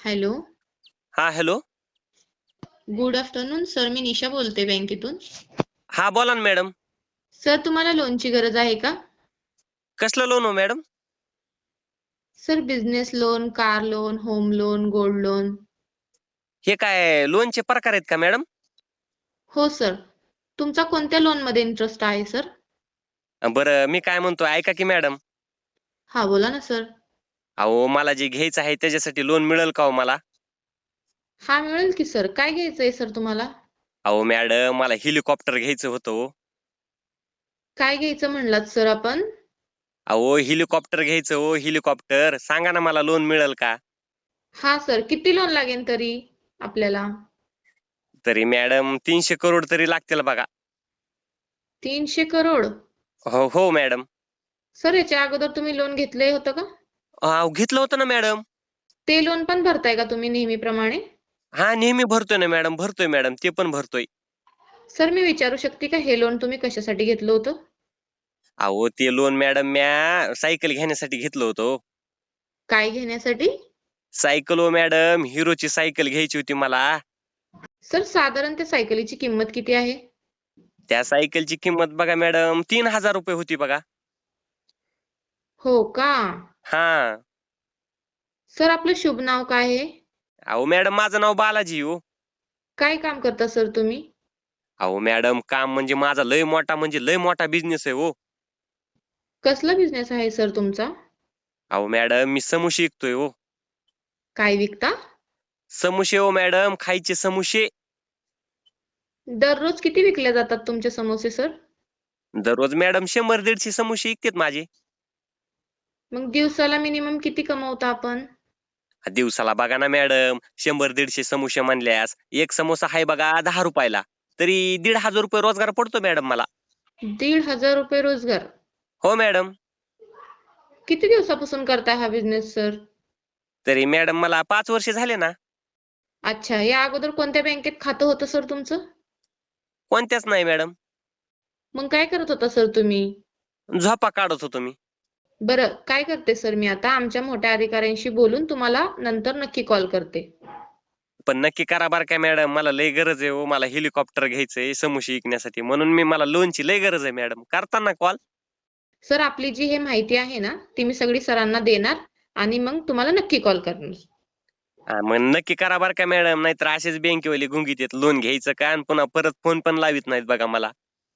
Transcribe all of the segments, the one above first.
Hello. हा hello. Good afternoon sir मी निशा बोलते बँकेतून. हा बोला ना मॅडम. सर तुम्हाला लोनची गरज आहे का? कसलं लोन हो madam? Sir business loan car loan home loan gold loan हे काय लोनचे प्रकार आहेत का मॅडम? हो सर तुमचा कोणत्या लोनमध्ये इंटरेस्ट आहे सर बरं मी काय म्हणतो ऐका की मॅडम. हा बोला ना सर अहो मला जे घ्यायचं आहे त्याच्यासाठी लोन मिळेल का हो मला? हा मिळेल की सर काय घ्यायचंय सर तुम्हाला? अहो मॅडम मला हेलिकॉप्टर घ्यायचं होतं हो. काय घ्यायचं म्हणलात सर आपण? अहो हेलिकॉप्टर घ्यायचं हो हेलिकॉप्टर सांगा ना मला लोन मिळेल का? हा सर किती लोन लागेल तरी आपल्याला? तरी मॅडम तीनशे करोड तरी लागतील बघा. तीनशे करोड? हो हो मॅडम सर याच्या अगोदर तुम्ही लोन घेतले होतं का? अहो, घेतलं होतं ना मॅडम? ते लोन पण भरताय का तुम्ही नेहमीप्रमाणे? हा नेहमी भरतोय ना मॅडम भरतोय मॅडम ते पण भरतोय. सर मी विचारू शकते का हे लोन तुम्ही कशासाठी घेतलं होतं? अहो ते लोन मॅडम म्या सायकल घेण्यासाठी घेतलं होतं हो. काय घेण्यासाठी? सायकल हो मॅडम हिरोची सायकल घ्यायची होती मला. सर साधारण त्या सायकलीची किंमत किती आहे? त्या सायकलची किंमत बघा मॅडम तीन हजार रुपये होती बघा. हो का? हा. सर आपलं शुभ नाव काय आहे? अहो मॅडम माझं नाव बालाजी हो. काय काम करता सर तुम्ही? अहो मॅडम काम म्हणजे माझा लय मोठा म्हणजे लय मोठा बिझनेस आहे हो. कसला बिझनेस आहे सर तुमचा? अहो मॅडम मी समोसे विकतोय हो. काय विकता? समोसे हो मॅडम खायचे समोसे दररोज किती विकले जातात तुमचे समोसे सर? दररोज मॅडम शंभर दीडशे समोसे विकतात माझे. मग दिवसाला मिनिमम किती कमवता आपण? दिवसाला बघा ना मॅडम शंभर दीडशे समोसे म्हणल्यास एक समोसा आहे बघा दहा रुपयाला. तरी दीड हजार रुपये रोजगार पडतो मॅडम मला. दीड हजार रुपये रोजगार? हो मॅडम किती दिवसापासून करताय हा बिझनेस सर तरी मॅडम मला पाच वर्ष झाले ना. अच्छा या अगोदर कोणत्या बँकेत खातं होतं सर तुमचं? कोणत्याच नाही मॅडम मग काय करत होता सर तुम्ही? झोपा काढत होतो मी. बरं काय करते सर मी आता? आमच्या मोठ्या अधिकाऱ्यांशी बोलून तुम्हाला नंतर नक्की कॉल करते. पण नक्की करा बरं काय मॅडम मला लय गरज आहे हो मला हेलिकॉप्टर घ्यायचंय समोसे विकण्यासाठी म्हणून मी मला लोनची लय गरज आहे मॅडम. करताना कॉल. सर आपली जी हे माहिती आहे ना ती मी सगळी सरांना देणार आणि मग तुम्हाला नक्की कॉल करणार. मग नक्की करा बरं का मॅडम नाहीतर असेच बँकेवाले गुंगीत येत लोन घ्यायचं का? आणि पुन्हा परत फोन पण लावित नाहीत बघा मला.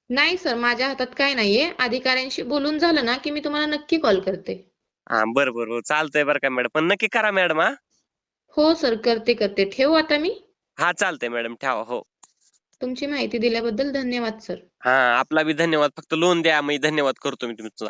नाही सर माझ्या हातात काय नाहीये. अधिकाऱ्यांशी बोलून झालं ना की मी तुम्हाला नक्की कॉल करते. हा बरं बरं बरं. चालतंय बरं का मॅडम पण नक्की करा मॅडम हा. हो सर करते करते. ठेवू आता मी? हा चालतंय मॅडम ठेवा हो. तुमची माहिती दिल्याबद्दल धन्यवाद सर हा आपला बी धन्यवाद. फक्त लोन द्या मी धन्यवाद करतो मी तुमचा.